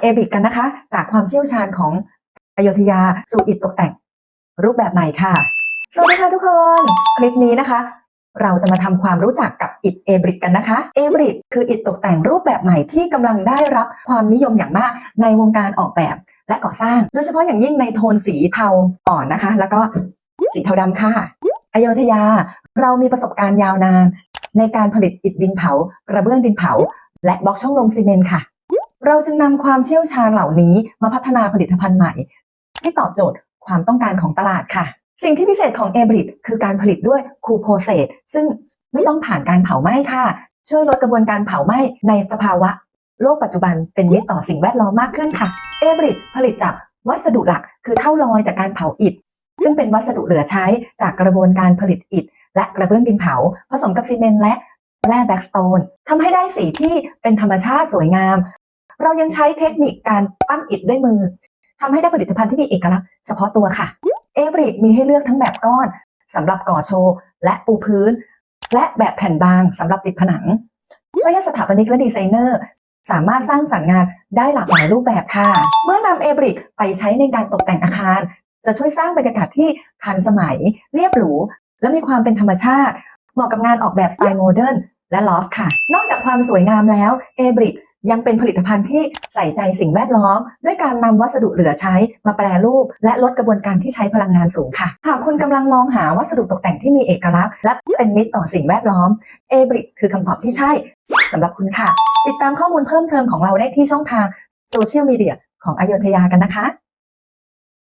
เอบิกกันนะคะ จากความเชี่ยวชาญของอโยธยาสู่อิฐตกแต่ง รูปแบบใหม่ค่ะ สวัสดีค่ะทุกคน คลิปนี้นะคะ เราจะมาทำความรู้จักกับอิฐเอบริกกันนะคะเอบริกคืออิฐตกแต่งรูปแบบใหม่ที่กำลังได้รับความนิยมอย่างมากในวงการออกแบบและก่อสร้าง โดยเฉพาะอย่างยิ่งในโทนสีเทาอ่อนนะคะ แล้วก็สีเทาดำค่ะอโยธยาเรามีประสบการณ์ยาวนาน ในการผลิตอิฐดินเผากระเบื้องดินเผา และบล็อกช่องลมซีเมนต์ค่ะ เราจึงนำความเชี่ยวชาญเหล่านี้มาพัฒนาผลิตภัณฑ์ใหม่ ที่ตอบโจทย์ความต้องการของตลาดค่ะ สิ่งที่พิเศษของเอบริดคือการผลิตด้วยคูโพเซตซึ่งไม่ต้องผ่านการเผาไหม้ค่ะ ช่วยลดกระบวนการเผาไหม้ในสภาวะ โลกปัจจุบันเป็นมิตรต่อสิ่งแวดล้อมมากขึ้นค่ะเอบริดผลิตจากวัสดุหลักคือเท่าลอยจากการเผาอิฐ ซึ่งเป็นวัสดุเหลือใช้จากกระบวนการผลิตอิฐ และกระเบื้องดินเผา ผสมกับซีเมนต์และแร่แบ็กสโตนทำให้ได้สีที่เป็นธรรมชาติสวยงาม เรายังใช้เทคนิคการปั้นอิฐด้วยมือทำให้ได้ผลิตภัณฑ์ที่มีเอกลักษณ์เฉพาะตัวค่ะ เอบริกมีให้เลือกทั้งแบบก้อนสำหรับก่อโชว์ และปูพื้น และแบบแผ่นบางสำหรับติดผนัง ช่วยให้สถาปนิกและดีไซเนอร์ สามารถสร้างสรรค์งานได้หลากหลายรูปแบบค่ะ เมื่อนำเอบริกไปใช้ในการตกแต่งอาคาร จะช่วยสร้างบรรยากาศที่ทันสมัย เรียบหรู และมีความเป็นธรรมชาติ เหมาะกับงานออกแบบสไตล์โมเดิร์นและลอฟค่ะ นอกจากความสวยงามแล้วเอบริก ยังเป็นผลิตภัณฑ์ที่ใส่ใจสิ่งแวดล้อม ด้วยการนำวัสดุเหลือใช้มาแปรรูป และลดกระบวนการที่ใช้พลังงานสูงค่ะ หากคุณกำลังมองหาวัสดุตกแต่งที่มีเอกลักษณ์ และเป็นมิตรต่อสิ่งแวดล้อมเอบริกคือคำตอบที่ใช่สำหรับคุณค่ะ ติดตามข้อมูลเพิ่มเติมของเราได้ที่ช่องทางโซเชียลมีเดียของอโยธยากันนะคะ